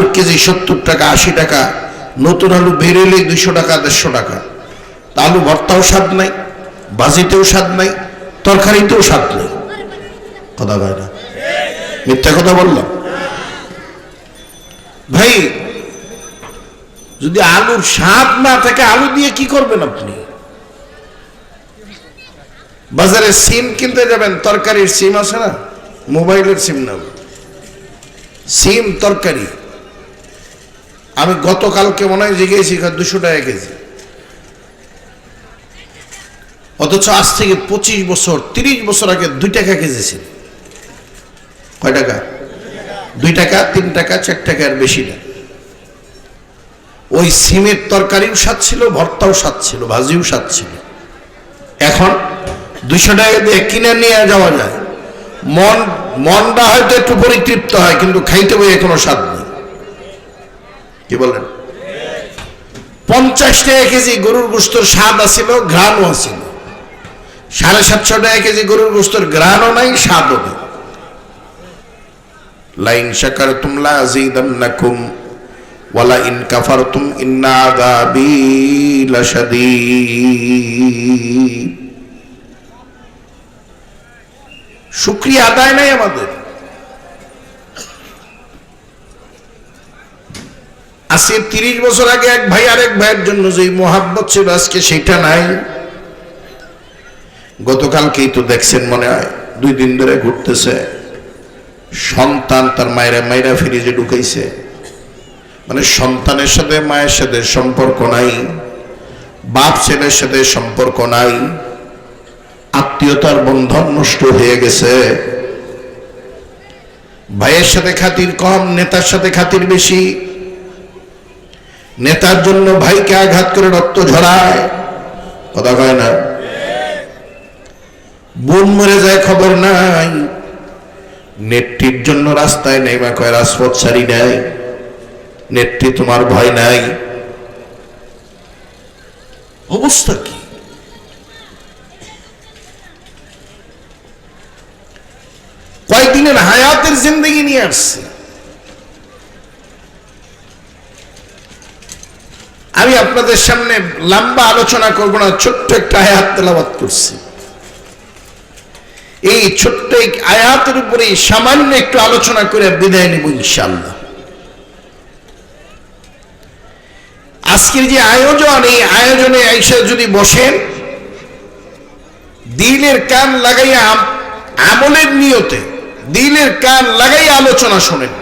আলুর কেজি সত্তর টাকা, আশি টাকা, নতুন আলু বেরোলে দুইশো টাকা, দেড়শো টাকা। তা আলু ভর্তাও স্বাদ নাই, বাজিতেও স্বাদ নাই, তরকারিতেও স্বাদ নেই। কথা ভাই না? মিথ্যা কথা বললাম। ভাই, যদি আলুর স্বাদ না থাকে, আলু দিয়ে কি করবেন আপনি? বাজারে সিম কিনতে যাবেন, তরকারির সিম আছে না? মোবাইলের সিম না সিম, তরকারি। আমি গতকালকে মনে হয় জিগেছি দুশো টাকা কেজি। অথচ আজ থেকে পঁচিশ বছর, তিরিশ বছর আগে দুই টাকা কেজি ছিল। কয় টাকা? দুই টাকা, তিন টাকা, চার টাকা আর বেশি না। ওই সিমের তরকারিও স্বাদ ছিল, ভর্তাও স্বাদ ছিল, ভাজিও স্বাদ ছিল। এখন দুইশো টাকা দিয়ে কিনে নিয়ে যাওয়া যায়। মন, মনটা হয়তো একটু পরিতৃপ্ত হয়, কিন্তু খাইতে বই কোনো স্বাদ নেই। কি বলেন? পঞ্চাশ টাকা কেজি গরুর গোস্তর স্বাদ আছিল, ঘ্রাণও আসিল সাড়ে সাতশো টাকা কেজি গরুর গোস্তর ঘ্রাণও নাই, স্বাদও নেই। লাইন শাকার তুমলা আজিদান্নাকুম ওয়ালা ইন কাফারতুম ইন্না আযাবি লাশাদীদ। শুক্রিয়া আদায় নাই আমাদের। আজকে তিরিশ বছর আগে এক ভাই আরেক ভাইয়ের জন্য যে মোহাব্বত ছিল, আজকে সেটা নাই। গতকালকেই তো দেখছেন মনে হয়, দুই দিন ধরে ঘুরতেছে। সন্তান তার মায়েরা মায়েরা ফিরিজে ঢুকাইছে। মানে সন্তানের সাথে, মায়ের সাথে সম্পর্ক নাই, বাপ ছেলের সাথে সম্পর্ক নাই, আত্মীয়তার বন্ধন নষ্ট হয়ে গেছে। ভাইয়ের সাথে খাতির কম, নেতার সাথে খাতির বেশি নেতার জন্য ভাইকে আঘাত করে রক্ত ঝরায়। কথা কয় না? বোন মরে যায় খবর নাই। নেত্রীর জন্য রাস্তায় নেই মা কয়, রাজপথ ছাড়ি নাই। নেত্রী তোমার ভয় নাই। অবস্থা কি? কয়েকদিনের হায়াতের জিন্দগি নিয়ে আসছে? আমি আপনাদের সামনে লম্বা আলোচনা করব না, ছোট্ট একটা আয়াত তেলাবাত করছি। এই ছোট্ট এক আয়াতের উপরে সামান্য একটু আলোচনা করে বিদায় নেব ইনশাল্লাহ আজকের যে আয়োজন, এই আয়োজনে এসে যদি বসেন, দিলের কান লাগাইয়া আমলের নিয়তে দিলের কান লাগাইয়া আলোচনা শোনেন।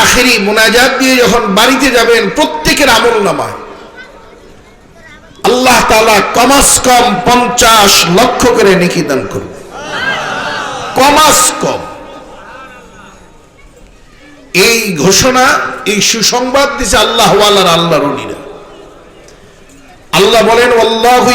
আখেরি মোনাজাত দিয়ে যখন বাড়িতে যাবেন, প্রত্যেকের আমল নামায়। আল্লাহ তালা কমাস কম পঞ্চাশ লক্ষ করে নেকি দান করবে কমাস কম। এই ঘোষণা, এই সুসংবাদ দিছে আল্লাহ আল্লাহর আল্লাহ রনিরা আল্লাহ বলেন আল্লাহু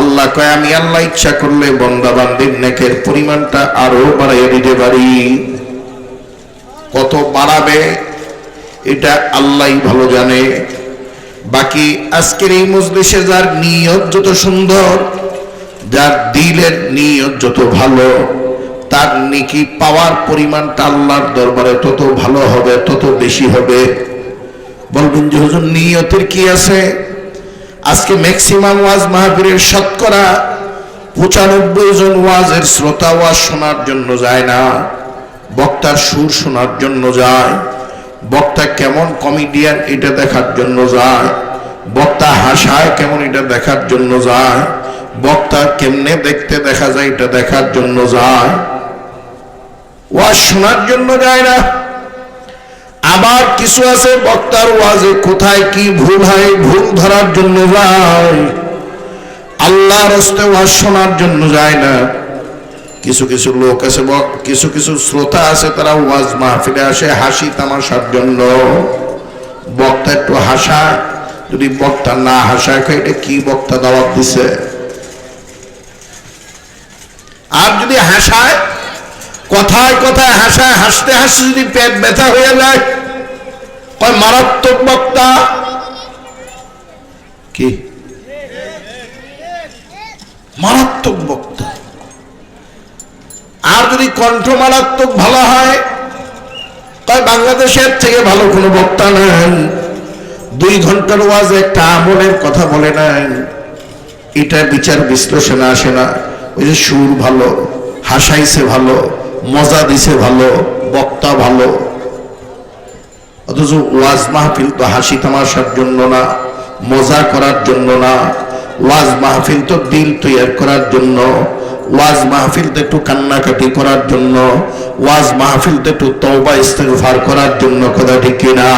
আল্লাহ কয়, আমি আল্লাহ ইচ্ছা করলে বন্দা বান্দির নেকের পরিমাণটা আরও বাড়াইয়া দিতে পারি। কত বাড়াবে, এটা আল্লাহ ভালো জানে। বাকি আজকের এই মজলিসে যার নিয়ত যত সুন্দর, যার দিলের নিয়ত যত ভালো, তার নেকি পাওয়ার পরিমাণটা আল্লাহর দরবারে তত ভালো হবে, তত বেশি হবে। বলবেন যে, হুজুর, নিয়তের কি আছে? আজকে ম্যাক্সিমাম ওয়াজ মাহফিলের শতকরা পঁচানব্বই জন ওয়াজের শ্রোতা ওয়াজ শোনার জন্য যায় না। বক্তার সুর শোনার জন্য যায়। বক্তা কেমন কমেডিয়ান এটা দেখার জন্য যায়। বক্তা হাসায় কেমন এটা দেখার জন্য যায়। বক্তা কেমনে দেখতে দেখা যায় এটা দেখার জন্য যায়। ওয়াজ শোনার জন্য যায় না। আবার কিছু আছে বক্তার ওয়াজে কোথায় কি ভুল হয় ভুল ধরার জন্য যায়। আল্লাহর হস্তে ওয়াজ শোনার জন্য যায় না। কিছু কিছু লোক আছে কিছু কিছু শ্রোতা আছে তারা ওয়াজ মাহফিলে আসে হাসি তামাশার জন্য। বক্তা একটু হাসা যদি বক্তা না কয়, এটা কি বক্তা দাওয়াত দিছে? আর যদি হাসায় কথায় কথায় হাসায় হাসতে হাসতে যদি পেট ব্যথা হয়ে যায় কয় মারাত্মক বক্তা। কি? মারাত্মক বক্তা। আর যদি কণ্ঠ মারাত্মক ভালো হয় তাই বাংলাদেশের থেকে ভালো কোনো বক্তা নাই। দুই ঘণ্টার ওয়াজ একটা আমলের কথা বলে নাই। এটা বিচার বিশ্লেষণে আসে না। ওই যে সুর ভালো, হাসাইছে ভালো, মজা দিছে ভালো, বক্তা ভালো। অথচ ওয়াজ মাহফিল তো হাসি তামাশার জন্য না, মজা করার জন্য না, ওয়াজ মাহফিল তো দিল তৈয়ার করার জন্য, ওয়াজ মাহফিল তো একটু কান্নাকাটি করার জন্য, ওয়াজ মাহফিল তো একটু তওবা ইস্তেগফার করার জন্য, কথা ঠিক কিনা?